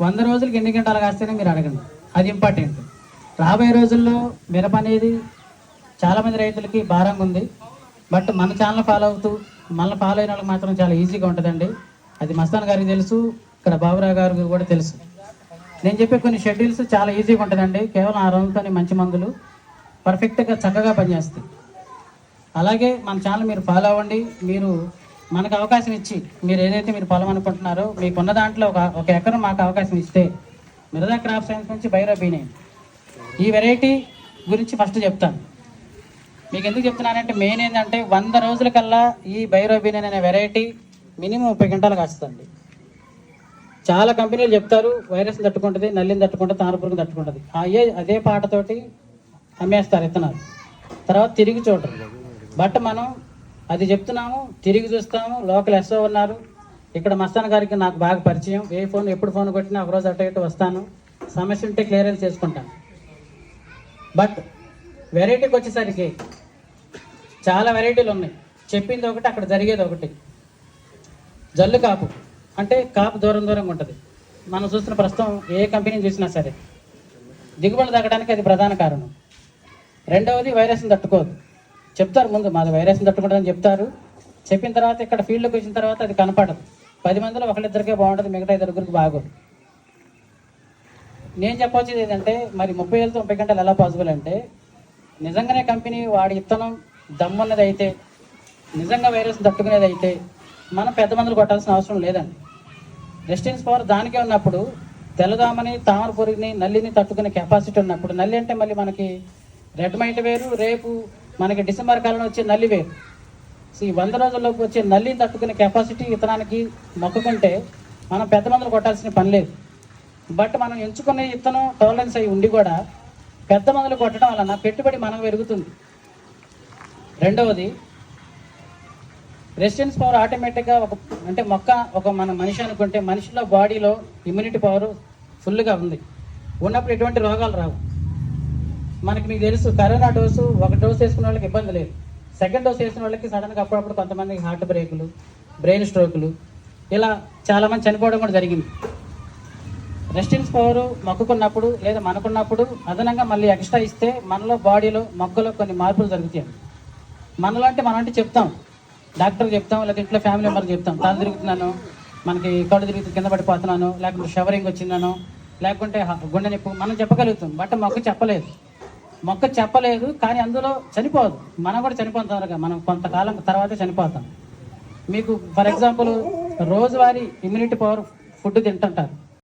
వంద రోజులకి ఎన్ని గంటలు కాస్తేనే మీరు అడగండి. అది ఇంపార్టెంట్. రాబోయే రోజుల్లో మిరప అనేది చాలామంది రైతులకి భారంగా ఉంది. బట్ మన ఛానల్ ఫాలో అవుతూ మనల్ని ఫాలో అయిన వాళ్ళకి మాత్రం చాలా ఈజీగా ఉంటుందండి. అది మస్తాన్ గారికి తెలుసు ఇక్కడ బాబురావు గారికి కూడా తెలుసు. నేను చెప్పే కొన్ని షెడ్యూల్స్ చాలా ఈజీగా ఉంటుందండి. కేవలం ఆ రోజుతోనే మంచి మందులు పర్ఫెక్ట్గా చక్కగా పనిచేస్తాయి. అలాగే మన ఛానల్ మీరు ఫాలో అవ్వండి. మీరు మనకు అవకాశం ఇచ్చి మీరు ఏదైతే మీరు పొలం అనుకుంటున్నారో మీకున్న దాంట్లో ఒక ఒక ఎకరం మాకు అవకాశం ఇస్తే మిరదా క్రాప్ సైన్స్ నుంచి బైరో బీనే. ఈ వెరైటీ గురించి ఫస్ట్ చెప్తాను. మీకు ఎందుకు చెప్తున్నానంటే మెయిన్ ఏంటంటే వంద రోజుల కల్లా ఈ బైరోబీన్ అనే వెరైటీ మినిమం ముప్పై గంటలు కాస్తుంది చాలా కంపెనీలు చెప్తారు వైరస్ తట్టుకుంటుంది నల్లిని తట్టుకుంటుంది తానపురుగు తట్టుకుంటుంది. అయ్యే అదే పాటతోటి అమ్మేస్తారు ఇత్తనాలు. తర్వాత తిరిగి చూడరు. బట్ మనం అది చెప్తున్నాము తిరిగి చూస్తాము లోకల్ ఎస్ఓ ఉన్నారు. ఇక్కడ మస్తాన్ గారికి నాకు బాగా పరిచయం. ఏ ఫోన్ ఎప్పుడు ఫోన్ కొట్టినా ఒకరోజు అటు ఇటు వస్తాను. సమస్య ఉంటే క్లియరెన్స్ చేసుకుంటాను బట్ వెరైటీకి వచ్చేసరికి చాలా వెరైటీలు ఉన్నాయి. చెప్పింది ఒకటి అక్కడ జరిగేది ఒకటి. జల్లు కాపు. అంటే కాపు దూరం దూరంగా ఉంటుంది. మనం చూస్తున్న ప్రస్తుతం ఏ కంపెనీని చూసినా సరే. దిగుబడి తగ్గడానికి అది ప్రధాన కారణం. రెండవది వైరస్ని తట్టుకోదు. చెప్తారు ముందు మాది వైరస్ని తట్టుకుంటుందని చెప్తారు. చెప్పిన తర్వాత ఇక్కడ ఫీల్డ్లోకి వచ్చిన తర్వాత అది కనపడదు. పది మందిలో ఒకళ్ళిద్దరికే బాగుంటుంది మిగతా ఇద్దరుగురికి బాగోదు. నేను చెప్పొచ్చేది ఏంటంటే మరి ముప్పై వేలతో ముప్పై గంటలు ఎలా పాసిబుల్ అంటే నిజంగానే కంపెనీ వాడి ఇత్తనం దమ్మున్నది అయితే నిజంగా వైరస్ తట్టుకునేది అయితే మనం పెద్ద మందులు కొట్టాల్సిన అవసరం లేదండి. రెసిస్టెన్స్ పవర్ దానికే ఉన్నప్పుడు తెల్లదామని తామర పురుగుని నల్లిని తట్టుకునే కెపాసిటీ ఉన్నప్పుడు నల్లి అంటే మళ్ళీ మనకి రెడ్ మైట్ వేరు రేపు మనకి డిసెంబర్ కాలంలో వచ్చే నల్లి వేరు. సో ఈ వంద రోజుల్లోకి వచ్చే నల్లిని తట్టుకునే కెపాసిటీ ఇతనానికి మొక్కుకుంటే మనం పెద్ద మందులు కొట్టాల్సిన పని లేదు. బట్ మనం ఎంచుకునే ఇత్తనం టాలరెన్స్ అయి ఉండి కూడా పెద్ద మందులు కొట్టడం వలన పెట్టుబడి మనం పెరుగుతుంది. రెండవది రెసిస్టెన్స్ పవర్ ఆటోమేటిక్గా ఒక అంటే మొక్క ఒక మన మనిషి అనుకుంటే మనిషిలో బాడీలో ఇమ్యూనిటీ పవర్ ఫుల్గా ఉంది. ఉన్నప్పుడు ఎటువంటి రోగాలు రావు. మనకి మీకు తెలుసు కరోనా డోసు ఒక డోస్ వేసుకున్న వాళ్ళకి ఇబ్బంది లేదు. సెకండ్ డోస్ వేసిన వాళ్ళకి సడన్గా అప్పుడప్పుడు కొంతమందికి హార్ట్ బ్రేకులు బ్రెయిన్ స్ట్రోకులు ఇలా చాలామంది చనిపోవడం కూడా జరిగింది. రెసిస్టెన్స్ పవర్ మొక్కుకున్నప్పుడు లేదా మనకున్నప్పుడు అదనంగా మళ్ళీ ఎక్స్ట్రా ఇస్తే మనలో బాడీలో మొక్కలో కొన్ని మార్పులు జరుగుతాయి. మనలో అంటే మనం అంటే చెప్తాం. డాక్టర్ చెప్తాం లేకపోతే ఇంట్లో ఫ్యామిలీ మెంబర్ చెప్తాం. తల తిరుగుతున్నాను మనకి కళ్ళు తిరిగి కింద పడిపోతున్నాను లేకుంటే షవరింగ్ వచ్చిందనో లేకుంటే గుండె నొప్పి మనం చెప్పగలుగుతాం. బట్ మొక్క చెప్పలేదు. మొక్క చెప్పలేదు కానీ అందులో చనిపోదు. మనం కూడా చనిపోతాం త్వరగా. మనం కొంతకాలం తర్వాత చనిపోతాం. మీకు ఫర్ ఎగ్జాంపుల్ రోజువారీ ఇమ్యూనిటీ పవర్ ఫుడ్ తింటుంటారు.